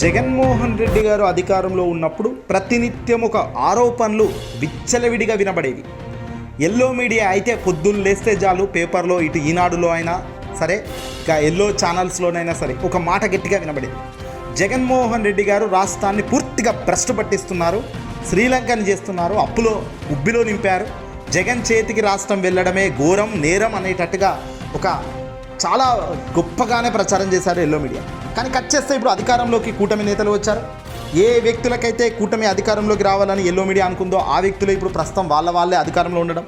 జగన్మోహన్ రెడ్డి గారు అధికారంలో ఉన్నప్పుడు ప్రతినిత్యం ఒక ఆరోపణలు విచ్చలవిడిగా వినబడేవి. ఎల్లో మీడియా అయితే పొద్దున్న లేస్తే చాలు పేపర్లో ఇటు ఈనాడులో అయినా సరే ఇక ఎల్లో ఛానల్స్లోనైనా సరే ఒక మాట గట్టిగా వినబడేది. జగన్మోహన్ రెడ్డి గారు రాష్ట్రాన్ని పూర్తిగా భ్రష్టు పట్టిస్తున్నారు శ్రీలంకని చేస్తున్నారు అప్పులో ఉబ్బిలో నింపారు. జగన్ చేతికి రాష్ట్రం వెళ్ళడమే ఘోరం నేరం అనేటట్టుగా ఒక చాలా గొప్పగానే ప్రచారం చేశారు ఎల్లో మీడియా. కానీ కట్ చేస్తే ఇప్పుడు అధికారంలోకి కూటమి నేతలు వచ్చారు. ఏ వ్యక్తులకైతే కూటమి అధికారంలోకి రావాలని ఎల్లో మీడియా అనుకుందో ఆ వ్యక్తులు ఇప్పుడు ప్రస్తుతం వాళ్ళ వాళ్ళే అధికారంలో ఉండడం.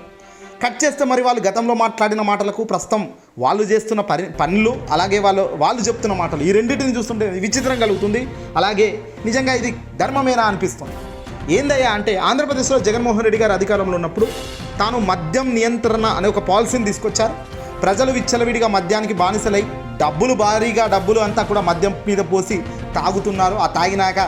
కట్ చేస్తే మరి వాళ్ళు గతంలో మాట్లాడిన మాటలకు ప్రస్తుతం వాళ్ళు చేస్తున్న పని పనులు అలాగే వాళ్ళు వాళ్ళు చెప్తున్న మాటలు ఈ రెండింటిని చూస్తుంటే విచిత్రం కలుగుతుంది. అలాగే నిజంగా ఇది ధర్మమేనా అనిపిస్తుంది. ఏందయ్యా అంటే ఆంధ్రప్రదేశ్లో జగన్మోహన్ రెడ్డి గారు అధికారంలో ఉన్నప్పుడు తాను మద్యం నియంత్రణ అనే ఒక పాలసీని తీసుకొచ్చారు. ప్రజలు విచ్చలవిడిగా మద్యానికి బానిసలై డబ్బులు భారీగా డబ్బులు అంతా కూడా మద్యం మీద పోసి తాగుతున్నారు. ఆ తాగినాక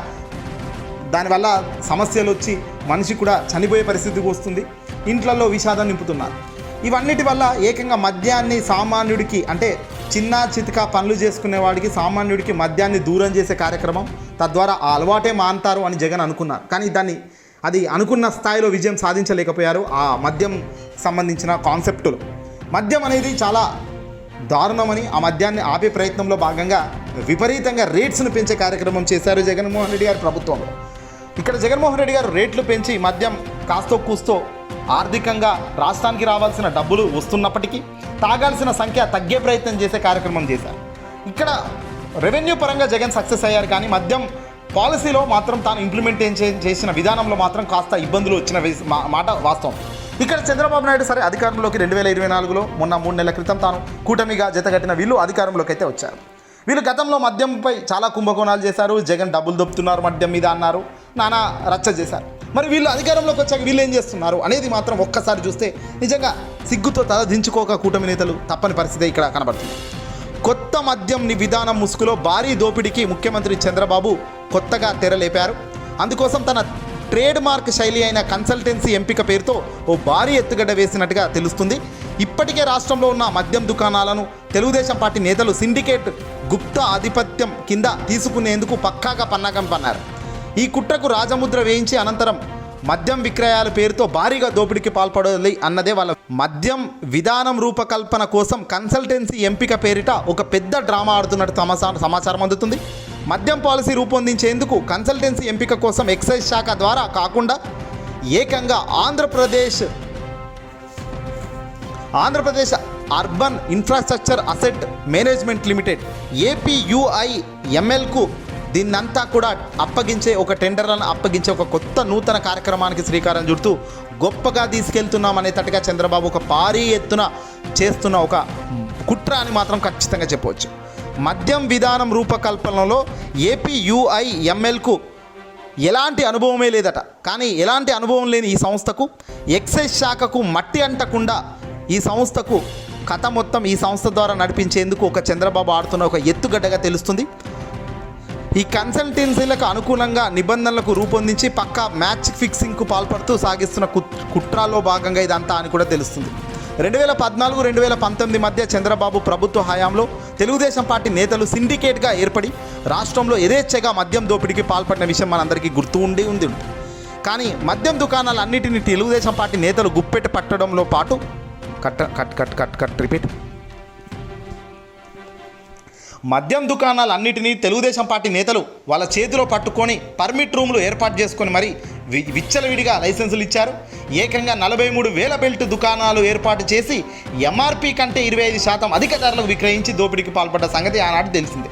దానివల్ల సమస్యలు వచ్చి మనిషి కూడా చనిపోయే పరిస్థితికి వస్తుంది. ఇంట్లలో విషాదం నింపుతున్నారు. ఇవన్నిటి వల్ల ఏకంగా మద్యాన్ని సామాన్యుడికి అంటే చిన్న చితక పనులు చేసుకునేవాడికి సామాన్యుడికి మద్యాన్ని దూరం చేసే కార్యక్రమం తద్వారా ఆ అలవాటే మాంటారు అని జగన్ అనుకున్నారు. కానీ దాన్ని అది అనుకున్న స్థాయిలో విజయం సాధించలేకపోయారు. ఆ మద్యం సంబంధించిన కాన్సెప్టులు. మద్యం అనేది చాలా దారుణమని ఆ మద్యాన్ని ఆపే ప్రయత్నంలో భాగంగా విపరీతంగా రేట్స్ను పెంచే కార్యక్రమం చేశారు జగన్మోహన్ రెడ్డి గారి ప్రభుత్వంలో. ఇక్కడ జగన్మోహన్ రెడ్డి గారు రేట్లు పెంచి మద్యం కాస్తో కూస్తో ఆర్థికంగా రాష్ట్రానికి రావాల్సిన డబ్బులు వస్తున్నప్పటికీ తాగాల్సిన సంఖ్య తగ్గే ప్రయత్నం చేసే కార్యక్రమం చేశారు. ఇక్కడ రెవెన్యూ పరంగా జగన్ సక్సెస్ అయ్యారు కానీ మద్యం పాలసీలో మాత్రం తాను ఇంప్లిమెంట్ చేసిన విధానంలో మాత్రం కాస్త ఇబ్బందులు వచ్చిన మా- మాట వాస్తవం. ఇక్కడ చంద్రబాబు నాయుడు సరే అధికారంలోకి రెండు వేల ఇరవై నాలుగులో మొన్న మూడు నెలల క్రితం తాను కూటమిగా జతగట్టిన వీళ్ళు అధికారంలోకి అయితే వచ్చారు. వీళ్ళు గతంలో మద్యంపై చాలా కుంభకోణాలు చేశారు జగన్ డబ్బులు దొప్పుతున్నారు మద్యం మీద అన్నారు నానా రచ్చ చేశారు. మరి వీళ్ళు అధికారంలోకి వచ్చాక వీళ్ళు ఏం చేస్తున్నారు అనేది మాత్రం ఒక్కసారి చూస్తే నిజంగా సిగ్గుతో తల దించుకోక కూటమి నేతలు తప్పని పరిస్థితి ఇక్కడ కనబడుతుంది. కొత్త మద్యం ని- విధానం ముసుగులో భారీ దోపిడీకి ముఖ్యమంత్రి చంద్రబాబు కొత్తగా తెరలేపారు. అందుకోసం తన ట్రేడ్ మార్క్ శైలి అయిన కన్సల్టెన్సీ ఎంపిక పేరుతో ఓ భారీ ఎత్తుగడ్డ వేసినట్టుగా తెలుస్తుంది. ఇప్పటికే రాష్ట్రంలో ఉన్న మద్యం దుకాణాలను తెలుగుదేశం పార్టీ నేతలు సిండికేట్ గుప్త ఆధిపత్యం కింద తీసుకునేందుకు పక్కాగా పన్నాగం పన్నారు. ఈ కుట్రకు రాజముద్ర వేయించి అనంతరం మద్యం విక్రయాల పేరుతో భారీగా దోపిడీకి పాల్పడాలి అన్నదే వాళ్ళ మద్యం విధానం రూపకల్పన కోసం కన్సల్టెన్సీ ఎంపిక పేరిట ఒక పెద్ద డ్రామా ఆడుతున్నట్టు సమాచారం సమాచారం అందుతుంది. మద్యం పాలసీ రూపొందించేందుకు కన్సల్టెన్సీ ఎంపిక కోసం ఎక్సైజ్ శాఖ ద్వారా కాకుండా ఏకంగా Andhra Pradesh Andhra Pradesh urban infrastructure asset management limited APUI ఎంఎల్కు దీన్నంతా కూడా అప్పగించే ఒక టెండర్లను అప్పగించే ఒక కొత్త నూతన కార్యక్రమానికి శ్రీకారం చుడుతూ గొప్పగా తీసుకెళ్తున్నామనేటట్టుగా చంద్రబాబు ఒక భారీ ఎత్తున చేస్తున్న ఒక కుట్ర అని మాత్రం ఖచ్చితంగా చెప్పవచ్చు. మద్యం విధానం రూపకల్పనలో ఏపీయుఐఎంఎల్కు ఎలాంటి అనుభవమే లేదట. కానీ ఎలాంటి అనుభవం లేని ఈ సంస్థకు ఎక్సైజ్ శాఖకు మట్టి అంటకుండా ఈ సంస్థకు కథ మొత్తం ఈ సంస్థ ద్వారా నడిపించేందుకు ఒక చంద్రబాబు ఆడుతున్న ఒక ఎత్తుగడ్డగా తెలుస్తుంది. ఈ కన్సల్టెన్సీలకు అనుకూలంగా నిబంధనలకు రూపొందించి పక్కా మ్యాచ్ ఫిక్సింగ్కు పాల్పడుతూ సాగిస్తున్న కు కుట్రలో భాగంగా ఇదంతా అని కూడా తెలుస్తుంది. రెండు వేల పద్నాలుగు రెండు వేల పంతొమ్మిది మధ్య చంద్రబాబు ప్రభుత్వ హయాంలో తెలుగుదేశం పార్టీ నేతలు సిండికేట్గా ఏర్పడి రాష్ట్రంలో యథేచ్ఛగా మద్యం దోపిడీకి పాల్పడిన విషయం మనందరికీ గుర్తు ఉండి ఉంది. కానీ మద్యం దుకాణాలన్నిటిని తెలుగుదేశం పార్టీ నేతలు గుప్పెట్టు పట్టడంలో పాటు cut cut cut cut cut repeat. మద్యం దుకాణాలన్నిటినీ తెలుగుదేశం పార్టీ నేతలు వాళ్ళ చేతిలో పట్టుకొని పర్మిట్ రూమ్లు ఏర్పాటు చేసుకొని మరి వి- విచ్చలవిడిగా లైసెన్సులు ఇచ్చారు. ఏకంగా నలభై మూడు వేల బెల్ట్ దుకాణాలు ఏర్పాటు చేసి ఎంఆర్పి కంటే ఇరవై ఐదు శాతం అధిక ధరలకు విక్రయించి దోపిడీకి పాల్పడ్డ సంగతి ఆనాడు తెలిసిందే.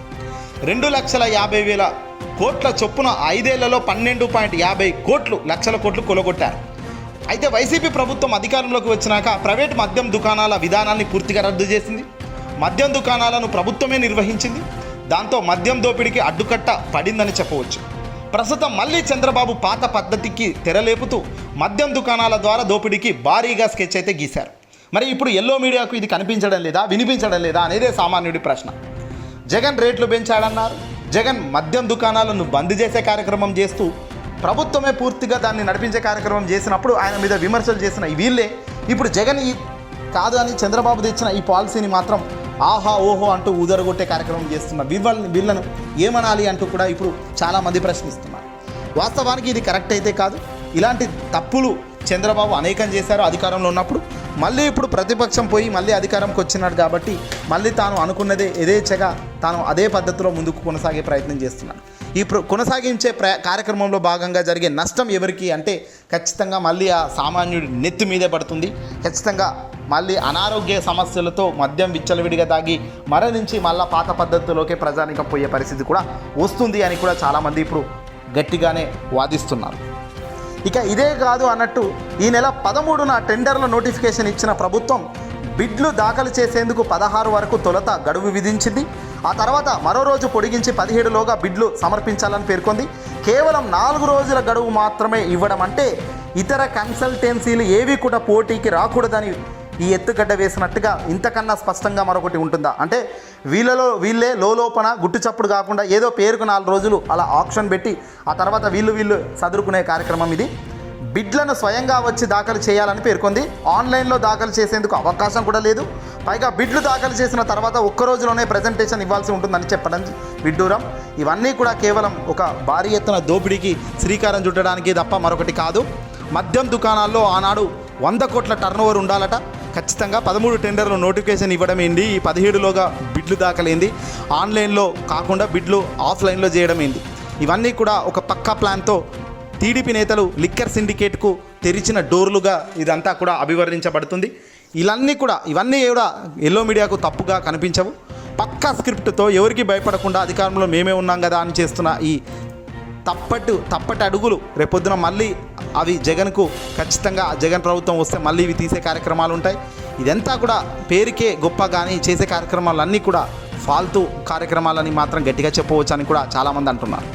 రెండు లక్షల యాభై వేల కోట్ల చొప్పున ఐదేళ్ళలో పన్నెండు పాయింట్ యాభై కోట్లు లక్షల కోట్లు కొలగొట్టారు. అయితే వైసీపీ ప్రభుత్వం అధికారంలోకి వచ్చినాక ప్రైవేట్ మద్యం దుకాణాల విధానాన్ని పూర్తిగా రద్దు చేసింది. మద్యం దుకాణాలను ప్రభుత్వమే నిర్వహించింది. దాంతో మద్యం దోపిడీకి అడ్డుకట్ట పడిందని చెప్పవచ్చు. ప్రస్తుతం మళ్ళీ చంద్రబాబు పాత పద్ధతికి తెరలేపుతూ మద్యం దుకాణాల ద్వారా దోపిడీకి భారీగా స్కెచ్ అయితే గీశారు. మరి ఇప్పుడు ఎల్లో మీడియాకు ఇది కనిపించడం లేదా వినిపించడం లేదా అనేదే సామాన్యుడి ప్రశ్న. జగన్ రేట్లు పెంచాడన్నారు. జగన్ మద్యం దుకాణాలను బంద్ చేసే కార్యక్రమం చేస్తూ ప్రభుత్వమే పూర్తిగా దాన్ని నడిపించే కార్యక్రమం చేసినప్పుడు ఆయన మీద విమర్శలు చేసిన ఈ వీళ్ళే. ఇప్పుడు జగన్ ఈ కాదు అని చంద్రబాబు తెచ్చిన ఈ పాలసీని మాత్రం ఆహా ఓహో అంటూ ఊదరగొట్టే కార్యక్రమం చేస్తున్న వీళ్ళని వీళ్ళను ఏమనాలి అంటూ కూడా ఇప్పుడు చాలామంది ప్రశ్నిస్తున్నారు. వాస్తవానికి ఇది కరెక్ట్ అయితే కాదు. ఇలాంటి తప్పులు చంద్రబాబు అనేకం చేశారు అధికారంలో ఉన్నప్పుడు. మళ్ళీ ఇప్పుడు ప్రతిపక్షం పోయి మళ్ళీ అధికారంకి వచ్చినాడు కాబట్టి మళ్ళీ తాను అనుకున్నదే యథేచ్ఛగా తాను అదే పద్ధతిలో ముందుకు కొనసాగే ప్రయత్నం చేస్తున్నాడు. ఈ ప్ర కొనసాగించే ప్ర కార్యక్రమంలో భాగంగా జరిగే నష్టం ఎవరికి అంటే ఖచ్చితంగా మళ్ళీ ఆ సామాన్యుడి నెత్తి మీదే పడుతుంది. ఖచ్చితంగా మళ్ళీ అనారోగ్య సమస్యలతో మద్యం విచ్చలవిడిగా తాగి మరణించి మళ్ళీ పాత పద్ధతిలోకే ప్రజానికం పోయే పరిస్థితి కూడా వస్తుంది అని కూడా చాలామంది ఇప్పుడు గట్టిగానే వాదిస్తున్నారు. ఇక ఇదే కాదు అన్నట్టు ఈ నెల పదమూడున టెండర్ల నోటిఫికేషన్ ఇచ్చిన ప్రభుత్వం బిడ్లు దాఖలు చేసేందుకు పదహారు వరకు తొలత గడువు విధించింది. ఆ తర్వాత మరో రోజు పొడిగించి పదిహేడులోగా బిడ్లు సమర్పించాలని పేర్కొంది. కేవలం నాలుగు రోజుల గడువు మాత్రమే ఇవ్వడం అంటే ఇతర కన్సల్టెన్సీలు ఏవి కూడా పోటీకి రాకూడదని ఈ ఎత్తుగడ్డ వేసినట్టుగా ఇంతకన్నా స్పష్టంగా మరొకటి ఉంటుందా? అంటే వీళ్ళలో వీళ్ళే లోపన గుట్టు చప్పుడు కాకుండా ఏదో పేరుకు నాలుగు రోజులు అలా ఆప్షన్ పెట్టి ఆ తర్వాత వీళ్ళు వీళ్ళు చదురుకునే కార్యక్రమం ఇది. బిడ్లను స్వయంగా వచ్చి దాఖలు చేయాలని పేర్కొంది. ఆన్లైన్లో దాఖలు చేసేందుకు అవకాశం కూడా లేదు. పైగా బిడ్లు దాఖలు చేసిన తర్వాత ఒక్క రోజులోనే ప్రజెంటేషన్ ఇవ్వాల్సి ఉంటుందని చెప్పడం విడ్డూరం. ఇవన్నీ కూడా కేవలం ఒక భారీ ఎత్తున దోపిడీకి శ్రీకారం చుట్టడానికి తప్ప మరొకటి కాదు. మద్యం దుకాణాల్లో ఆనాడు వంద కోట్ల టర్నోవర్ ఉండాలట. ఖచ్చితంగా పదమూడు టెండర్లు నోటిఫికేషన్ ఇవ్వడం ఏంది? ఈ పదిహేడులోగా బిడ్లు దాఖలైంది? ఆన్లైన్లో కాకుండా బిడ్లు ఆఫ్లైన్లో చేయడం ఏంది? ఇవన్నీ కూడా ఒక పక్కా ప్లాన్తో టీడీపీ నేతలు లిక్కర్ సిండికేట్కు తెరిచిన డోర్లుగా ఇదంతా కూడా అభివర్ణించబడుతుంది. ఇవన్నీ కూడా ఇవన్నీ కూడా ఎల్లో మీడియాకు తప్పుగా కనిపించవు. పక్కా స్క్రిప్ట్తో ఎవరికి భయపడకుండా అధికారంలో మేమే ఉన్నాం కదా అని చేస్తున్న ఈ తప్పటి తప్పటి అడుగులు రేపొద్దున మళ్ళీ అవి జగన్కు ఖచ్చితంగా జగన్ ప్రభుత్వం వస్తే మళ్ళీ ఇవి తీసే కార్యక్రమాలు ఉంటాయి. ఇదంతా కూడా పేరుకే గొప్ప కానీ చేసే కార్యక్రమాలన్నీ కూడా ఫాల్తూ కార్యక్రమాలని మాత్రం గట్టిగా చెప్పవచ్చు అని కూడా చాలామంది అంటున్నారు.